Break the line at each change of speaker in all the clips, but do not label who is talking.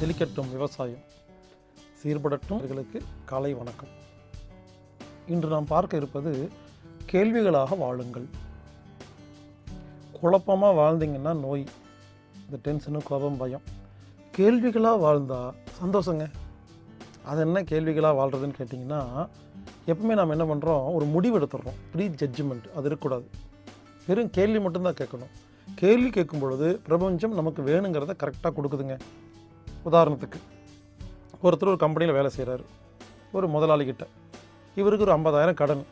செழிக்கட்டும் விவசாயம். சீர்படட்டும் இவர்களுக்கு காலை வணக்கம். இன்று நாம் பார்க்க இருப்பது கேள்விகளாக வாழுங்கள். குழப்பமாக வாழ்ந்தீங்கன்னா நோய் இந்த டென்ஷனு கோபம் பயம். கேள்விகளாக வாழ்ந்தால் சந்தோஷங்க. அது என்ன கேள்விகளாக வாழ்கிறதுன்னு கேட்டிங்கன்னா எப்பவுமே நாம் என்ன பண்ணுறோம் ஒரு முடிவு எடுத்துடுறோம். ப்ரீ ஜட்ஜ்மெண்ட் அது இருக்கக்கூடாது. வெறும் கேள்வி மட்டும்தான் கேட்கணும். கேள்வி கேட்கும் பொழுது பிரபஞ்சம் நமக்கு வேணுங்கிறத கரெக்டாக கொடுக்குதுங்க. உதாரணத்துக்கு ஒருத்தர் ஒரு கம்பெனியில் வேலை செய்கிறாரு ஒரு முதலாளிகிட்ட. இவருக்கு ஒரு ஐம்பதாயிரம் கடன்.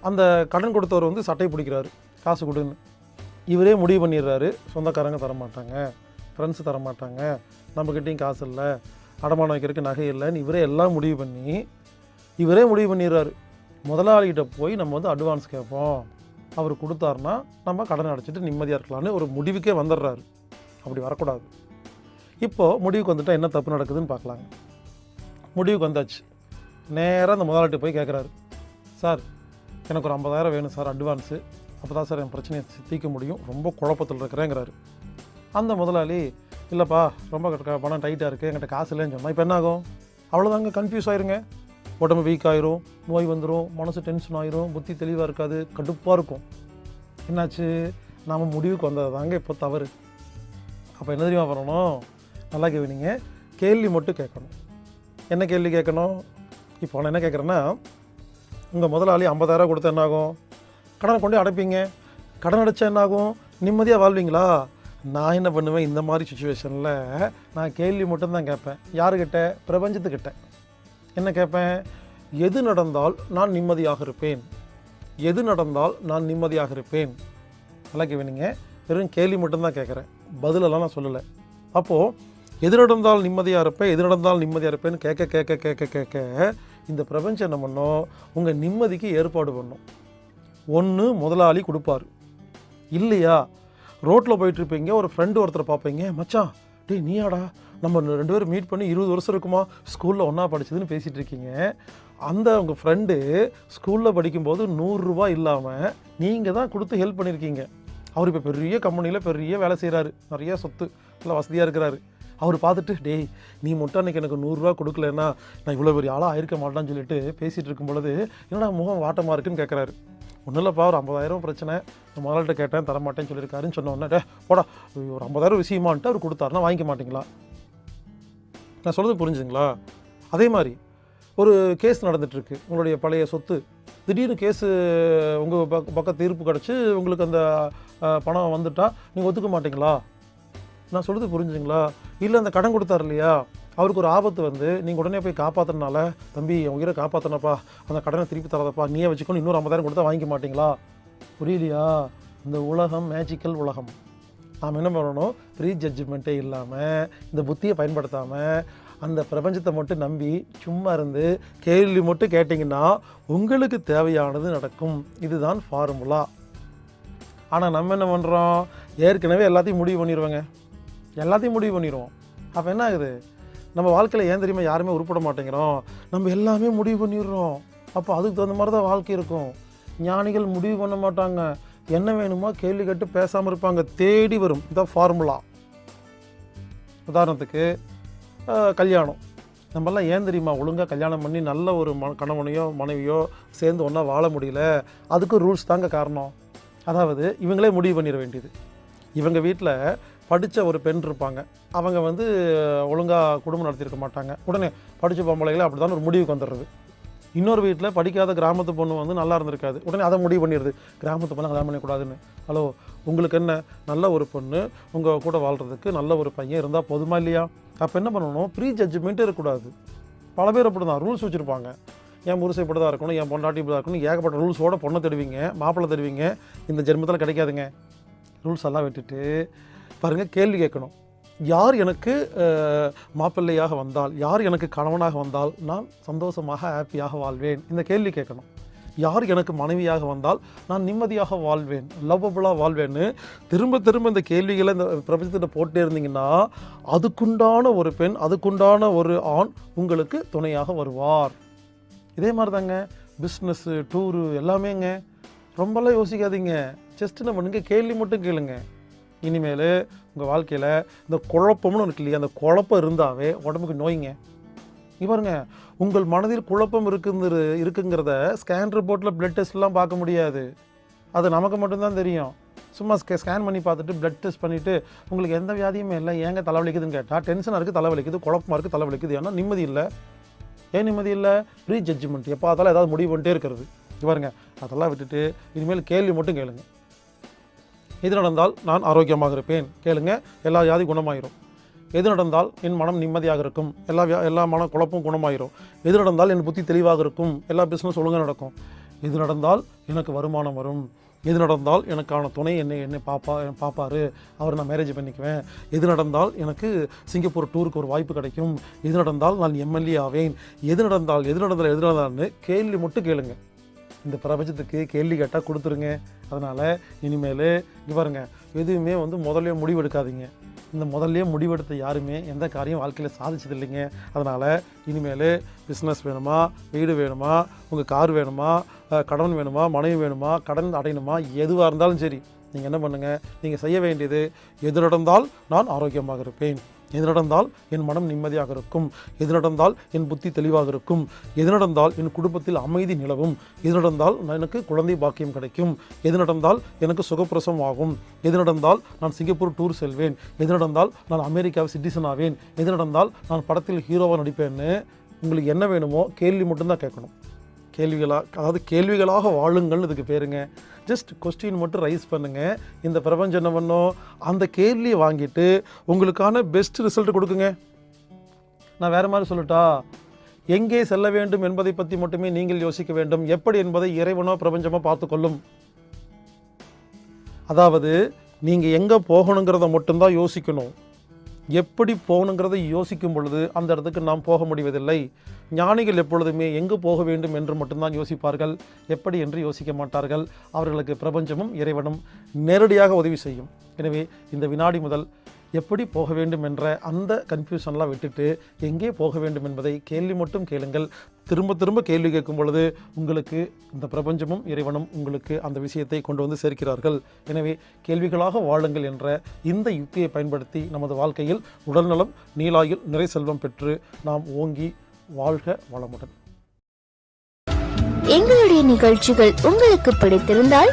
அந்த கடன் கொடுத்தவர் வந்து சட்டை பிடிக்கிறாரு. காசு கொடுன்னு. இவரே முடிவு பண்ணிடுறாரு. சொந்தக்காரங்க தர மாட்டாங்க ஃப்ரெண்ட்ஸ் தரமாட்டாங்க. நம்மக்கிட்டேயும் காசு இல்லை. அடமானம் வைக்கிறதுக்கு நகை இல்லைன்னு இவரே எல்லாம் முடிவு பண்ணி இவரே முடிவு பண்ணிடுறாரு. முதலாளிகிட்ட போய் நம்ம வந்து அட்வான்ஸ் கேட்போம். அவர் கொடுத்தாருன்னா நம்ம கடன் அடைச்சிட்டு நிம்மதியாக இருக்கலாம்னு ஒரு முடிவுக்கே வந்துடுறாரு. அப்படி வரக்கூடாது. இப்போது முடிவுக்கு வந்துட்டால் என்ன தப்பு நடக்குதுன்னு பார்க்கலாங்க. முடிவுக்கு வந்தாச்சு. நேராக அந்த முதலாளிட்ட போய் கேட்குறாரு சார் எனக்கு ஒரு ஐம்பதாயிரம் வேணும் சார் அட்வான்ஸு அப்போ தான் சார் என் பிரச்சனையை தீர்க்க முடியும். ரொம்ப குழப்பத்தில் இருக்கிறேங்கிறாரு. அந்த முதலாளி இல்லைப்பா ரொம்ப பணம் டைட்டாக இருக்குது என்கிட்ட காசு இல்லைன்னு சொன்னால் இப்போ என்ன ஆகும்? அவ்வளோதாங்க கன்ஃபியூஸ் ஆயிருங்க. உடம்பு வீக் ஆயிரும் நோய் வந்துடும் மனசு டென்ஷன் ஆயிரும் புத்தி தெளிவாக இருக்காது கடுப்பாக இருக்கும். என்னாச்சு? நாம் முடிவுக்கு வந்தது தாங்க இப்போ தவறு. அப்போ என்ன தெரியுமா பண்ணணும்? நல்லா கேவினிங்க கேள்வி மட்டும் கேட்கணும். என்ன கேள்வி கேட்கணும்? இப்போ நான் என்ன கேட்குறேன்னா உங்கள் முதலாளி ஐம்பதாயிரம் கொடுத்தா என்ன ஆகும் கடனை கொண்டு அடைப்பீங்க. கடன் அடைச்சா என்னாகும்? நிம்மதியாக வாழ்வீங்களா? நான் என்ன பண்ணுவேன் இந்த மாதிரி சுச்சுவேஷனில் நான் கேள்வி மட்டும்தான் கேட்பேன். யாருக்கிட்ட பிரபஞ்சத்துக்கிட்ட. என்ன கேட்பேன்? எது நடந்தால் நான் நிம்மதியாக இருப்பேன். எது நடந்தால் நான் நிம்மதியாக இருப்பேன். நல்லா கேவீங்க வெறும் கேள்வி மட்டும்தான் கேட்குறேன். பதிலெல்லாம் நான் சொல்லலை. அப்போது எது நடந்தால் நிம்மதியாக இருப்பேன் எது நடந்தால் நிம்மதியாக இருப்பேன்னு கேட்க கேட்க கேட்க கேட்க இந்த பிரபஞ்சம் என்ன பண்ணோம்? உங்கள் நிம்மதிக்கு ஏற்பாடு பண்ணும். ஒன்று முதலாளி கொடுப்பாரு. இல்லையா? ரோட்டில் போயிட்டுருப்பீங்க ஒரு ஃப்ரெண்டு ஒருத்தரை பார்ப்பீங்க மச்சான் டேய் நீயாடா? நம்ம ரெண்டு பேரும் மீட் பண்ணி இருபது வருஷம் இருக்குமா? ஸ்கூலில் ஒன்றா படிச்சதுன்னு பேசிகிட்டு இருக்கீங்க. அந்த உங்கள் ஃப்ரெண்டு ஸ்கூலில் படிக்கும்போது நூறுரூவா இல்லாமல் நீங்கள் தான் கொடுத்து ஹெல்ப் பண்ணியிருக்கீங்க. அவர் இப்போ பெரிய கம்பெனியில் பெரிய வேலை செய்கிறாரு நிறைய சொத்து நல்லா வசதியாக இருக்கிறாரு. அவர் பார்த்துட்டு டேய் நீ மட்டும் அன்றைக்கி எனக்கு நூறுரூவா கொடுக்கலன்னா நான் இவ்வளோ பெரிய ஆளாக ஆயிருக்க மாட்டேன்னு சொல்லிட்டு பேசிகிட்டு இருக்கும் பொழுது என்னடா முகம் வாட்டமாக இருக்குன்னு கேட்குறாரு ஒன்றும் இல்லைப்பா ஒரு ஐம்பதாயிரம் பிரச்சனை. நான் முதலாளிட்ட கேட்டேன் தரமாட்டேன்னு சொல்லியிருக்காருன்னு சொன்ன போடா ஒரு ஐம்பதாயிரம் விஷயமான்ட்டு அவர் கொடுத்தாருன்னா வாங்கிக்க மாட்டிங்களா? நான் சொல்கிறது புரிஞ்சுங்களா அதே மாதிரி ஒரு கேஸ் நடந்துட்டுருக்கு. உங்களுடைய பழைய சொத்து. திடீர்னு கேஸு உங்கள் பக்க பக்க தீர்ப்பு கிடச்சி உங்களுக்கு அந்த பணம் வந்துட்டா நீங்கள் ஒத்துக்க மாட்டீங்களா? நான் சொல்கிறது புரிஞ்சுங்களா இல்லை அந்த கடன் கொடுத்தார் இல்லையா? அவருக்கு ஒரு ஆபத்து வந்து நீங்கள் உடனே போய் காப்பாற்றுறனால தம்பி என் உயிரை காப்பாற்றினப்பா அந்த கடனை திருப்பி தரதப்பா நீயே வச்சுக்கணும் இன்னொரு ஐம்பதாயிரம் கொடுத்தா வாங்கிக்க மாட்டீங்களா? புரியலையா? இந்த உலகம் மேஜிக்கல் உலகம். நாம் என்ன பண்ணணும்? ப்ரீ ஜட்ஜ்மெண்ட்டே இல்லாமல் இந்த புத்தியை பயன்படுத்தாமல் அந்த பிரபஞ்சத்தை மட்டும் நம்பி சும்மா இருந்து கேள்வி மட்டும் கேட்டிங்கன்னா உங்களுக்கு தேவையானது நடக்கும். இதுதான் ஃபார்முலா ஆனால் நம்ம என்ன பண்ணுறோம் ஏற்கனவே எல்லாத்தையும் முடிவு பண்ணிடுவோங்க எல்லாத்தையும் முடிவு பண்ணிடுவோம். அப்போ என்ன ஆகுது? நம்ம வாழ்க்கையில் ஏன் தெரியுமா யாருமே உருப்பட மாட்டேங்கிறோம்? நம்ம எல்லாமே முடிவு பண்ணிடுறோம். அப்போ அதுக்கு தகுந்த மாதிரி தான் வாழ்க்கை இருக்கும். ஞானிகள் முடிவு பண்ண மாட்டாங்க. என்ன வேணுமோ கேள்வி கேட்டு பேசாமல் இருப்பாங்க. தேடி வரும். இதான் ஃபார்முலா உதாரணத்துக்கு கல்யாணம். நம்மெல்லாம் ஏன் தெரியுமா ஒழுங்காக கல்யாணம் பண்ணி நல்ல ஒரு ம கணவனையோ மனைவியோ சேர்ந்து ஒன்றா வாழ முடியல? அதுக்கு ரூல்ஸ் தாங்க காரணம். அதாவது இவங்களே முடிவு பண்ணிட வேண்டியது. இவங்க வீட்டில் படித்த ஒரு பெண் இருப்பாங்க. அவங்க வந்து ஒழுங்காக குடும்பம் நடத்தியிருக்க மாட்டாங்க. உடனே படித்த பொம்பளைகளை அப்படி தான் ஒரு முடிவுக்கு வந்துடுறது. இன்னொரு வீட்டில் படிக்காத கிராமத்து பொண்ணு வந்து நல்லா இருந்திருக்காது. உடனே அதை முடிவு பண்ணிடுது கிராமத்து பொண்ணை கல்யாணம் பண்ணக்கூடாதுன்னு. ஹலோ உங்களுக்கு என்ன? நல்ல ஒரு பொண்ணு உங்கள் கூட வாழ்கிறதுக்கு நல்ல ஒரு பையன் இருந்தால் போதுமா இல்லையா? அப்போ என்ன பண்ணணும்? ப்ரீ ஜட்ஜ்மெண்ட்டே இருக்கக்கூடாது. பல பேர் அப்படி தான் ரூல்ஸ் வச்சுருப்பாங்க. என் முருசை இப்படி தான் இருக்கணும் என் பொண்டாட்டி இப்படி தான் இருக்கணும். ஏகப்பட்ட ரூல்ஸோட பொண்ணை தருவீங்க மாப்பிள்ளை தருவீங்க இந்த ஜென்மத்தில் கிடைக்காதுங்க. ரூல்ஸ் எல்லாம் விட்டுட்டு பாருங்கள் கேள்வி கேட்கணும். யார் எனக்கு மாப்பிள்ளையாக வந்தால் யார் எனக்கு கணவனாக வந்தால் நான் சந்தோஷமாக ஹாப்பியாக வாழ்வேன்? இந்த கேள்வி கேட்கணும். யார் எனக்கு மனைவியாக வந்தால் நான் நிம்மதியாக வாழ்வேன் லவ்வபுளாக வாழ்வேன்னு திரும்ப திரும்ப இந்த கேள்விகளை இந்த பிரபஞ்சத்தில் போட்டே இருந்தீங்கன்னா அதுக்குண்டான ஒரு பெண் அதுக்குண்டான ஒரு ஆண் உங்களுக்கு துணையாக வருவார். இதே மாதிரி தாங்க பிஸ்னஸ்ஸு டூரு எல்லாமேங்க. ரொம்பலாம் யோசிக்காதீங்க. ஜஸ்ட் என்ன பண்ணுங்க கேள்வி மட்டும் கேளுங்கள் இனிமேல் உங்கள் வாழ்க்கையில் இந்த குழப்பம்னு இருக்கு இல்லையா? அந்த குழப்பம் இருந்தாவே உடம்புக்கு நோய்ங்க. இங்க பாருங்க உங்கள் மனதில் குழப்பம் இருக்குங்கிற இருக்குங்கிறத ஸ்கேன் ரிப்போர்ட்டில் பிளட் டெஸ்ட்லாம் பார்க்க முடியாது. அது நமக்கு மட்டும்தான் தெரியும். சும்மா ஸ்கே ஸ்கேன் பண்ணி பார்த்துட்டு பிளட் டெஸ்ட் பண்ணிவிட்டு உங்களுக்கு எந்த வியாதியுமே இல்லை ஏங்க தலைவலிக்குதுன்னு கேட்டால் டென்ஷனாக இருக்குது தலைவலிக்குது குழப்பமாக இருக்குது தலைவலிக்குது. ஏன்னா நிம்மதி இல்லை. ஏன் நிம்மதி இல்லை? ப்ரீ ஜட்ஜ்மெண்ட் எப்போ அதெல்லாம் ஏதாவது முடிவு பண்ணிட்டே இருக்கிறது. பாருங்க அதெல்லாம் விட்டுட்டு இனிமேல் கேள்வி மட்டும் கேளுங்க. எது நடந்தால் நான் ஆரோக்கியமாக இருப்பேன். கேளுங்க எல்லா வியாதி குணமாயிரும். எது நடந்தால் என் மனம் நிம்மதியாக இருக்கும். எல்லா வியா எல்லா மன குழப்பம் குணமாயிரும். எது நடந்தால் என் புத்தி தெளிவாக இருக்கும். எல்லா பிஸ்னஸ் ஒழுங்காக நடக்கும். எது நடந்தால் எனக்கு வருமானம் வரும். எது நடந்தால் எனக்கான துணை என்னை என்னை பாப்பா பார்ப்பாரு அவர் நான் மேரேஜ் பண்ணிக்குவேன். எது நடந்தால் எனக்கு சிங்கப்பூர் டூருக்கு ஒரு வாய்ப்பு கிடைக்கும். எது நடந்தால் நான் எம்எல்ஏ ஆவேன். எது நடந்தால் எது நடந்தால் எது நடந்தால்னு கேள்வி மட்டும் கேளுங்கள் இந்த பிரபஞ்சத்துக்கு கேள்வி கேட்டால் கொடுத்துருங்க. அதனால் இனிமேல் இங்கே பாருங்கள் எதுவுமே வந்து முதல்ல முடிவெடுக்காதீங்க. இந்த முதல்லையே முடிவெடுத்த யாருமே எந்த காரியம் வாழ்க்கையில் சாதிச்சது இல்லைங்க அதனால் இனிமேல் பிஸ்னஸ் வேணுமா வீடு வேணுமா உங்கள் கார் வேணுமா கடன் வேணுமா மனைவி வேணுமா கடன் அடையணுமா எதுவாக இருந்தாலும் சரி நீங்கள் என்ன பண்ணுங்கள் நீங்கள் செய்ய வேண்டியது எது நடந்தால் நான் ஆரோக்கியமாக இருப்பேன். எது நடந்தால் என் மனம் நிம்மதியாக இருக்கும்? எது நடந்தால் என் புத்தி தெளிவாக இருக்கும்? எது நடந்தால் என் குடும்பத்தில் அமைதி நிலவும்? எது நடந்தால் நான் எனக்கு குழந்தை பாக்கியம் கிடைக்கும்? எது நடந்தால் எனக்கு சுகப்பிரசவம் ஆகும்? எது நடந்தால் நான் சிங்கப்பூர் டூர் செல்வேன்? எது நடந்தால் நான் அமெரிக்காவை சிட்டிசன் ஆவேன்? எது நடந்தால் நான் படத்தில் ஹீரோவாக நடிப்பேன்னு உங்களுக்கு என்ன வேணுமோ கேள்வி மட்டும்தான் கேட்கணும். கேள்விகளாக அதாவது கேள்விகளாக வாழுங்கள்னு இதுக்கு பேருங்க. ஜஸ்ட் கொஸ்டின் மட்டும் ரைஸ் பண்ணுங்கள் இந்த பிரபஞ்சம் என்ன பண்ணும் அந்த கேள்வியை வாங்கிட்டு உங்களுக்கான பெஸ்ட் ரிசல்ட் கொடுக்குங்க. நான் வேறு மாதிரி சொல்லட்டா? எங்கே செல்ல வேண்டும் என்பதை பற்றி மட்டுமே நீங்கள் யோசிக்க வேண்டும். எப்படி என்பதை இறைவனோ பிரபஞ்சமோ பார்த்துக்கொள்ளும். அதாவது நீங்கள் எங்கே போகணுங்கிறத மட்டும்தான் யோசிக்கணும். எப்படி போகணுங்கிறதை யோசிக்கும் பொழுது அந்த இடத்துக்கு நாம் போக முடிவதில்லை. ஞானிகள் எப்பொழுதுமே எங்கு போக வேண்டும் என்று மட்டும்தான் யோசிப்பார்கள். எப்படி என்று யோசிக்க மாட்டார்கள். அவர்களுக்கு பிரபஞ்சமும் இறைவனும் நேரடியாக உதவி செய்யும். எனவே இந்த வினாடி முதல் எப்படி போக வேண்டும் என்ற அந்த கன்ஃபியூஷன்லாம் விட்டுட்டு எங்கே போக வேண்டும் என்பதை கேள்வி மட்டும் கேளுங்கள். திரும்ப திரும்ப கேள்வி கேட்கும் பொழுது உங்களுக்கு இந்த பிரபஞ்சமும் இறைவனும் உங்களுக்கு அந்த விஷயத்தை கொண்டு வந்து சேர்க்கிறார்கள். எனவே கேள்விகளாக வாழுங்கள் என்ற இந்த யுக்தியை பயன்படுத்தி நமது வாழ்க்கையில் உடல்நலம் நீலாயில் நிறை செல்வம் பெற்று நாம் ஓங்கி வாழ்க வளமுடன்.
எங்களுடைய நிகழ்ச்சிகள் உங்களுக்கு பிடித்திருந்தால்